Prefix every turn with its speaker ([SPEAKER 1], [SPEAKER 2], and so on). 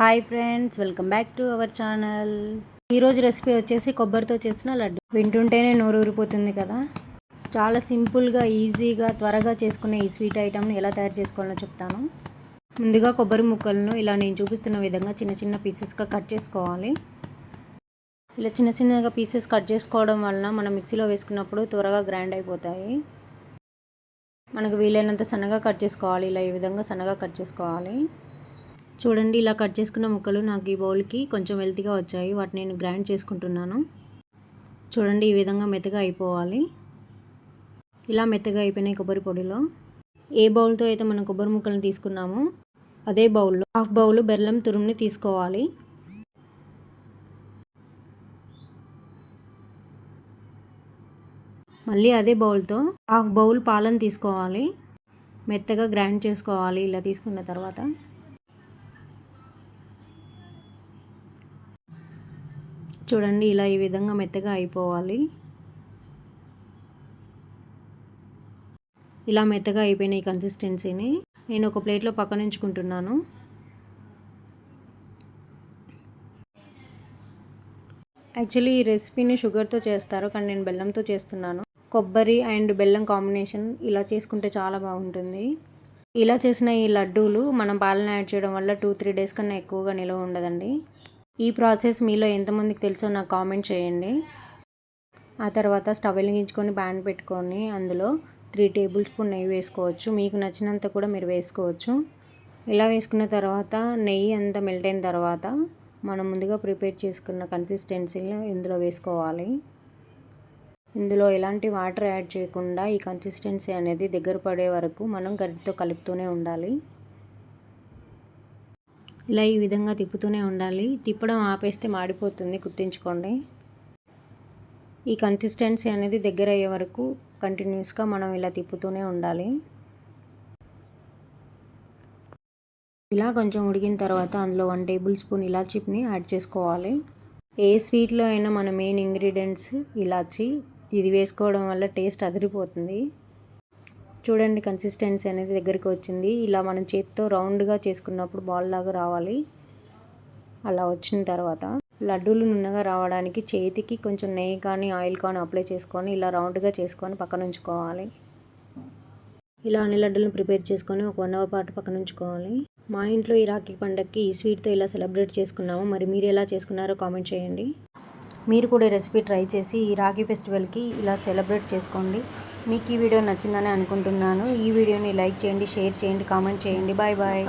[SPEAKER 1] Hi friends welcome back to our channel ఈరోజు recipe వచ్చేసి కొబ్బరితో చేసిన లడ్డు. వింటుంటేనే నోరు ఊరిపోతుంది కదా? చాలా సింపుల్గా ఈజీగా త్వరగా చేసుకునే ఈ స్వీట్ ఐటమ్ని ఎలా తయారు చేసుకోవాలో చెప్తాను. ముందుగా కొబ్బరి ముక్కలను ఇలా నేను చూపిస్తున్న విధంగా చిన్న చిన్న పీసెస్గా కట్ చేసుకోవాలి. ఇలా చిన్న చిన్నగా పీసెస్ కట్ చేసుకోవడం వలన మనం మిక్సీలో వేసుకున్నప్పుడు త్వరగా గ్రైండ్ అయిపోతాయి. మనకు వీలైనంత సన్నగా కట్ చేసుకోవాలి. ఇలా ఈ విధంగా సన్నగా కట్ చేసుకోవాలి. చూడండి ఇలా కట్ చేసుకున్న ముక్కలు నాకు ఈ బౌల్కి కొంచెం వెల్తీగా వచ్చాయి. వాటిని నేను గ్రైండ్ చేసుకుంటున్నాను. చూడండి ఈ విధంగా మెత్తగా అయిపోవాలి. ఇలా మెత్తగా అయిపోయినాయి కొబ్బరి పొడిలో. ఏ బౌల్తో అయితే మనం కొబ్బరి ముక్కలను తీసుకున్నామో అదే బౌల్లో హాఫ్ బౌల్ బెల్లం తురుముని తీసుకోవాలి. మళ్ళీ అదే బౌల్తో హాఫ్ బౌల్ పాలను తీసుకోవాలి. మెత్తగా గ్రైండ్ చేసుకోవాలి ఇలా తీసుకున్న తర్వాత. చూడండి ఇలా ఈ విధంగా మెత్తగా అయిపోవాలి. ఇలా మెత్తగా అయిపోయిన ఈ కన్సిస్టెన్సీని నేను ఒక ప్లేట్లో పక్కన ఉంచుకుంటున్నాను. యాక్చువల్లీ ఈ రెసిపీని షుగర్తో చేస్తారు కానీ నేను బెల్లంతో చేస్తున్నాను. కొబ్బరి అండ్ బెల్లం కాంబినేషన్ ఇలా చేసుకుంటే చాలా బాగుంటుంది. ఇలా చేసిన ఈ లడ్డూలు మనం పాలన యాడ్ చేయడం వల్ల టూ త్రీ డేస్ కన్నా ఎక్కువగా నిల్వ ఉండదండి. ఈ ప్రాసెస్ మీలో ఎంతమందికి తెలుసో నాకు కామెంట్ చేయండి. ఆ తర్వాత స్టవ్ వెలిగించుకొని ప్యాన్ పెట్టుకొని అందులో త్రీ టేబుల్ స్పూన్ నెయ్యి వేసుకోవచ్చు. మీకు నచ్చినంత కూడా మీరు వేసుకోవచ్చు. ఇలా వేసుకున్న తర్వాత నెయ్యి అంతా మెల్ట్ అయిన తర్వాత మనం ముందుగా ప్రిపేర్ చేసుకున్న కన్సిస్టెన్సీని ఇందులో వేసుకోవాలి. ఇందులో ఎలాంటి వాటర్ యాడ్ చేయకుండా ఈ కన్సిస్టెన్సీ అనేది దగ్గర పడే వరకు మనం గరిటితో కలుపుతూనే ఉండాలి. ఇలా ఈ విధంగా తిప్పుతూనే ఉండాలి. తిప్పడం ఆపేస్తే మాడిపోతుంది. గుర్తుంచుకోండి. ఈ కన్సిస్టెన్సీ అనేది దగ్గర అయ్యే వరకు కంటిన్యూస్గా మనం ఇలా తిప్పుతూనే ఉండాలి. ఇలా కొంచెం ఉడికిన తర్వాత అందులో వన్ టేబుల్ స్పూన్ ఇలాచీని యాడ్ చేసుకోవాలి. ఏ స్వీట్లో అయినా మన మెయిన్ ఇంగ్రీడియంట్స్ ఇలాచి ఇది వేసుకోవడం వల్ల టేస్ట్ అదిరిపోతుంది. చూడండి కన్సిస్టెన్సీ అనేది దగ్గరికి వచ్చింది. ఇలా మనం చేతితో రౌండ్గా చేసుకున్నప్పుడు బాల్ లాగా రావాలి. అలా వచ్చిన తర్వాత లడ్డూలు నున్నగా రావడానికి చేతికి కొంచెం నెయ్యి కానీ ఆయిల్ కానీ అప్లై చేసుకొని ఇలా రౌండ్గా చేసుకొని పక్కన ఉంచుకోవాలి. ఇలా అన్ని లడ్డూలను ప్రిపేర్ చేసుకొని ఒక వన్ అవర్ పాటు పక్కన ఉంచుకోవాలి. మా ఇంట్లో ఈ రాఖీ పండగకి ఈ స్వీట్తో ఇలా సెలబ్రేట్ చేసుకున్నాము. మరి మీరు ఎలా చేసుకున్నారో కామెంట్ చేయండి. మీరు కూడా రెసిపీ ట్రై చేసి ఈ రాఖీ ఫెస్టివల్కి ఇలా సెలబ్రేట్ చేసుకోండి. మీకు ఈ వీడియో నచ్చిందని అనుకుంటున్నాను. ఈ వీడియోని లైక్ చేయండి షేర్ చేయండి కామెంట్ చేయండి. Bye bye.